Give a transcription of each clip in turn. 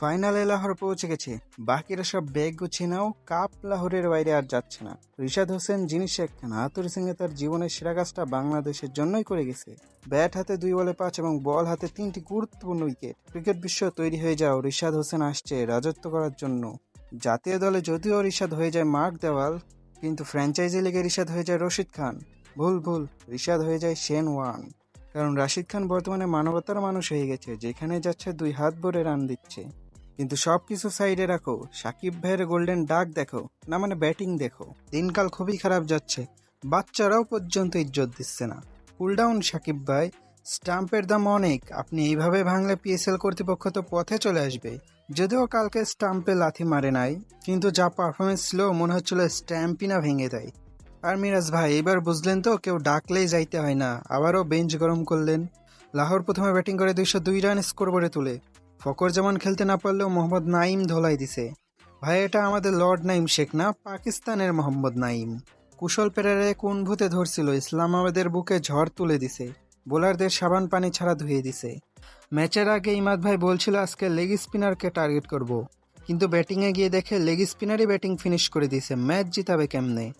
ফাইনালে লাহোর পৌঁছে গেছে। বাকিরা সব ব্যাগ গুছিয়ে নাও, কাপ লাহোরের বাইরে আর যাচ্ছে না। রিশাদ হোসেন, জিনিস একখানা আতুর সিংহে তার জীবনের সেরা কাজটা বাংলাদেশের জন্যই করে গেছে। ব্যাট হাতে দুই বলে পাঁচ এবং বল হাতে তিনটি গুরুত্বপূর্ণ উইকেট। ক্রিকেট বিশ্ব তৈরি হয়ে যাও, রিশাদ হোসেন আসছে রাজত্ব করার জন্য। জাতীয় দলে যদিও রিশাদ হয়ে যায় মার্ক দেওয়াল, কিন্তু ফ্র্যাঞ্চাইজি লিগে রিশাদ হয়ে যায় রশিদ খান। ভুল ভুল, রিশাদ হয়ে যায় শেন ওয়ান কারণ রাশিদ খান বর্তমানে মানবতার মানুষ হয়ে গেছে, যেখানে যাচ্ছে দুই হাত ভরে রান দিচ্ছে। কিন্তু সব কিছু সাইডে রাখো। সাকিব ভাইয়ের গোল্ডেন ডাক দেখো, না মানে ব্যাটিং দেখো। দিনকাল খুবই খারাপ যাচ্ছে, বাচ্চারাও পর্যন্ত ইজ্জত দিচ্ছে না। কুল ডাউন সাকিব ভাই। স্টাম্পের দাম অনেক, আপনি এইভাবে ভাঙলে পিএসএল কর্তৃপক্ষ তো পথে চলে আসবে। যদিও কালকে স্টাম্পে লাথি মারে নাই, কিন্তু যা পারফরমেন্স ছিল, মনে হচ্ছিল স্ট্যাম্পই না ভেঙে দেয়। আর মিরাজ ভাই, এবার বুঝলেন তো, কেউ ডাকলেই যাইতে হয় না, আবারও বেঞ্চ গরম করলেন। লাহোর প্রথমে ব্যাটিং করে দুইশো দুই রান স্কোর করে তুলে। ফকর যেমন খেলতে না পারলেও মোহাম্মদ নাইম ধোলাই দিছে। ভাই, এটা আমাদের লর্ড নাইম শেখ না? পাকিস্তানের মোহাম্মদ নাইম কুশল পেরারে কোন ভূতে ধরছিল? ইসলামাবাদের বুকে ঝড় তুলে দিছে। বোলারদের সাবান পানি ছাড়া ধুয়ে দিছে। ম্যাচের আগে ইমাদ ভাই বলছিল, আজকে লেগ স্পিনারকে টার্গেট করব। কিন্তু ব্যাটিংয়ে গিয়ে দেখে লেগ স্পিনারই ব্যাটিং ফিনিশ করে দিয়েছে। ম্যাচ জিতাবে কেমনে?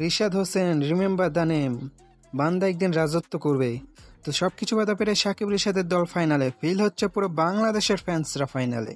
Rishad Hossain, remember the name. বান্দা একদিন রাজত্ব করবে। তো সবকিছু বাধা পেরে সাকিব রিশাদের দল ফাইনালে ফিল হচ্ছে পুরো বাংলাদেশের ফ্যান্সরা ফাইনালে।